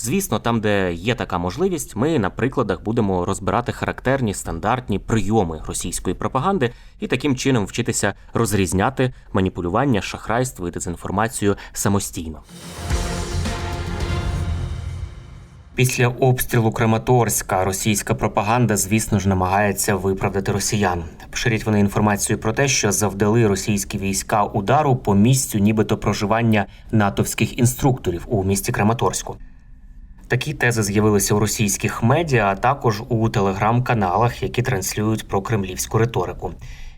Звісно, там, де є така можливість, ми на прикладах будемо розбирати характерні стандартні прийоми російської пропаганди і таким чином вчитися розрізняти маніпулювання, шахрайство і дезінформацію самостійно. Після обстрілу Краматорська російська пропаганда, звісно ж, намагається виправдати росіян. Поширять вони інформацію про те, що завдали російські війська удару по місцю, нібито проживання натовських інструкторів у місті Краматорську. Такі тези з'явилися у російських медіа, а також у телеграм-каналах, які транслюють про кремлівську риторику.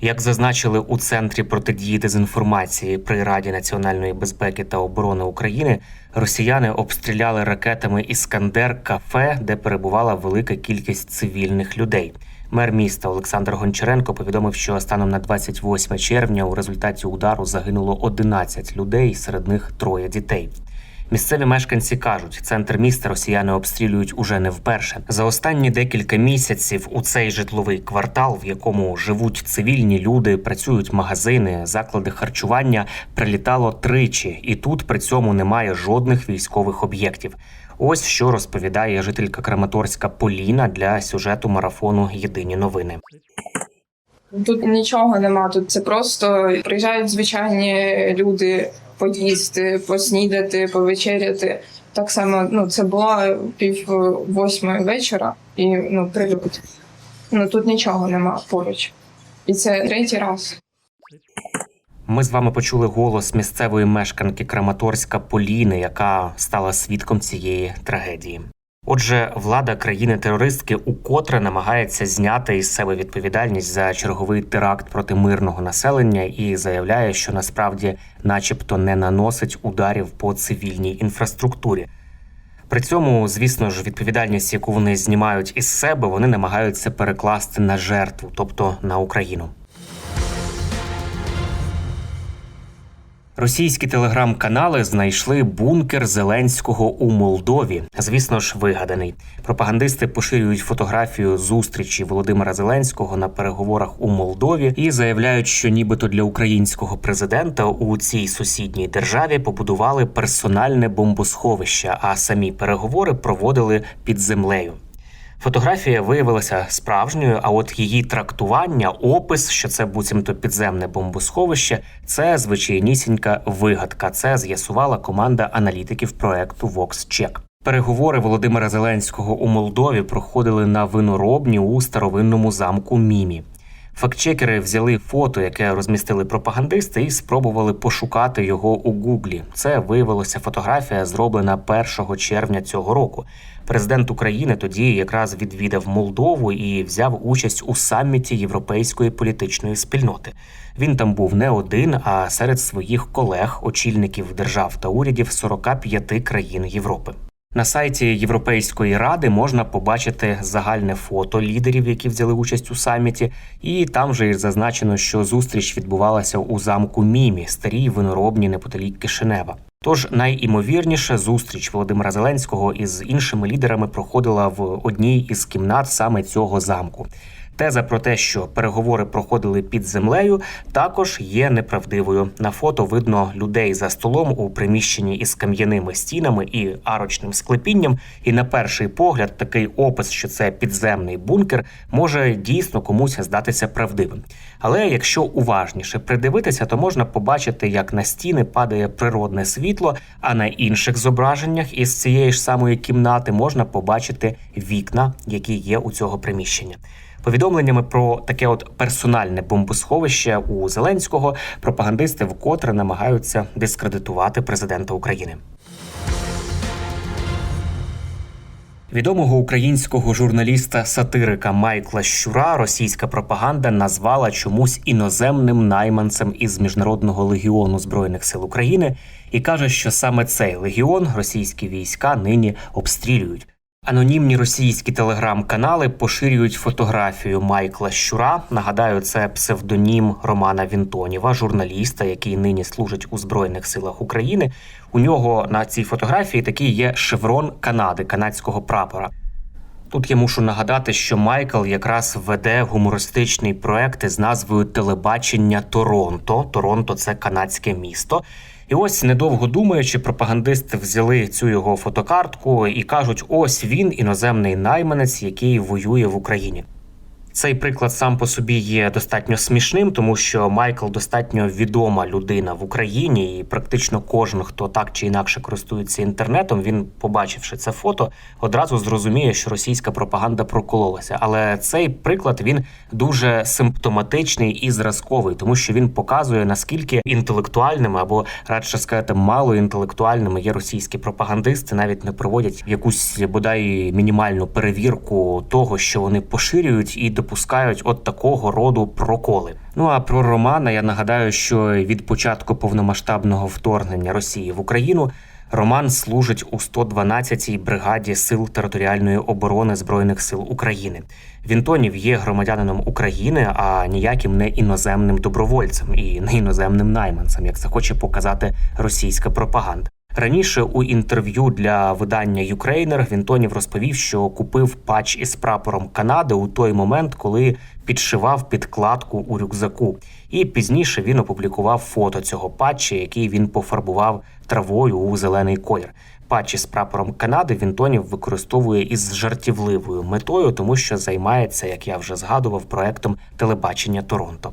Як зазначили у центрі протидії дезінформації при Раді національної безпеки та оборони України, росіяни обстріляли ракетами Іскандер кафе, де перебувала велика кількість цивільних людей. Мер міста Олександр Гончаренко повідомив, що станом на 28 червня у результаті удару загинуло 11 людей, серед них троє дітей. Місцеві мешканці кажуть, центр міста росіяни обстрілюють уже не вперше. За останні декілька місяців у цей житловий квартал, в якому живуть цивільні люди, працюють магазини, заклади харчування, прилітало тричі, і тут при цьому немає жодних військових об'єктів. Ось що розповідає жителька Краматорська Поліна для сюжету марафону Єдині новини. Тут нічого нема. Тут це просто приїжджають звичайні люди поїсти, поснідати, повечеряти. Так само, ну це було пів восьмої вечора, і ну прильот. Ну тут нічого нема поруч. І це третій раз. Ми з вами почули голос місцевої мешканки Краматорська Поліни, яка стала свідком цієї трагедії. Отже, влада країни-терористки укотре намагається зняти із себе відповідальність за черговий теракт проти мирного населення і заявляє, що насправді, начебто, не наносить ударів по цивільній інфраструктурі. При цьому, звісно ж, відповідальність, яку вони знімають із себе, вони намагаються перекласти на жертву, тобто на Україну. Російські телеграм-канали знайшли бункер Зеленського у Молдові. Звісно ж, вигаданий. Пропагандисти поширюють фотографію зустрічі Володимира Зеленського на переговорах у Молдові і заявляють, що нібито для українського президента у цій сусідній державі побудували персональне бомбосховище, а самі переговори проводили під землею. Фотографія виявилася справжньою, а от її трактування, опис, що це буцімто підземне бомбосховище, це звичайнісінька вигадка. Це з'ясувала команда аналітиків проекту VoxCheck. Переговори Володимира Зеленського у Молдові проходили на виноробні у старовинному замку Мімі. Фактчекери взяли фото, яке розмістили пропагандисти, і спробували пошукати його у Гуглі. Це виявилося фотографія, зроблена 1 червня цього року. Президент України тоді якраз відвідав Молдову і взяв участь у саміті європейської політичної спільноти. Він там був не один, а серед своїх колег, очільників держав та урядів 45 країн Європи. На сайті Європейської ради можна побачити загальне фото лідерів, які взяли участь у саміті, і там же зазначено, що зустріч відбувалася у замку Мімі, старій виноробні неподалік Кишинева. Тож найімовірніше зустріч Володимира Зеленського із іншими лідерами проходила в одній із кімнат саме цього замку. Теза про те, що переговори проходили під землею, також є неправдивою. На фото видно людей за столом у приміщенні із кам'яними стінами і арочним склепінням. І на перший погляд, такий опис, що це підземний бункер, може дійсно комусь здатися правдивим. Але якщо уважніше придивитися, то можна побачити, як на стіни падає природне світло, а на інших зображеннях із цієї ж самої кімнати можна побачити вікна, які є у цього приміщення. Повідомленнями про таке от персональне бомбосховище у Зеленського пропагандисти вкотре намагаються дискредитувати президента України. Відомого українського журналіста сатирика Майкла Щура російська пропаганда назвала чомусь іноземним найманцем із міжнародного легіону збройних сил України і каже, що саме цей легіон російські війська нині обстрілюють. Анонімні російські телеграм-канали поширюють фотографію Майкла Щура. Нагадаю, це псевдонім Романа Вінтоніва, журналіста, який нині служить у збройних силах України. У нього на цій фотографії такий є шеврон Канади, канадського прапора. Тут я мушу нагадати, що Майкл якраз веде гумористичний проект із назвою Телебачення Торонто. Торонто це канадське місто. І ось, недовго думаючи, пропагандисти взяли цю його фотокартку і кажуть: ось він іноземний найманець, який воює в Україні. Цей приклад сам по собі є достатньо смішним, тому що Майкл достатньо відома людина в Україні, і практично кожен, хто так чи інакше користується інтернетом, він, побачивши це фото, одразу зрозуміє, що російська пропаганда прокололася. Але цей приклад він дуже симптоматичний і зразковий, тому що він показує наскільки інтелектуальними або радше сказати малоінтелектуальними є російські пропагандисти, навіть не проводять якусь бодай мінімальну перевірку того, що вони поширюють і допускають от такого роду проколи. Ну а про Романа я нагадаю, що від початку повномасштабного вторгнення Росії в Україну Роман служить у 112-й бригаді сил територіальної оборони збройних сил України. Вінтонів є громадянином України, а ніяким не іноземним добровольцем і не іноземним найманцем, як це хоче показати російська пропаганда. Раніше у інтерв'ю для видання Юкрейнер Вінтонів розповів, що купив патч із прапором Канади у той момент, коли підшивав підкладку у рюкзаку. І пізніше він опублікував фото цього патча, який він пофарбував травою у зелений колір. Патчі з прапором Канади Вінтонів використовує із жартівливою метою, тому що займається, як я вже згадував, проектом телебачення Торонто.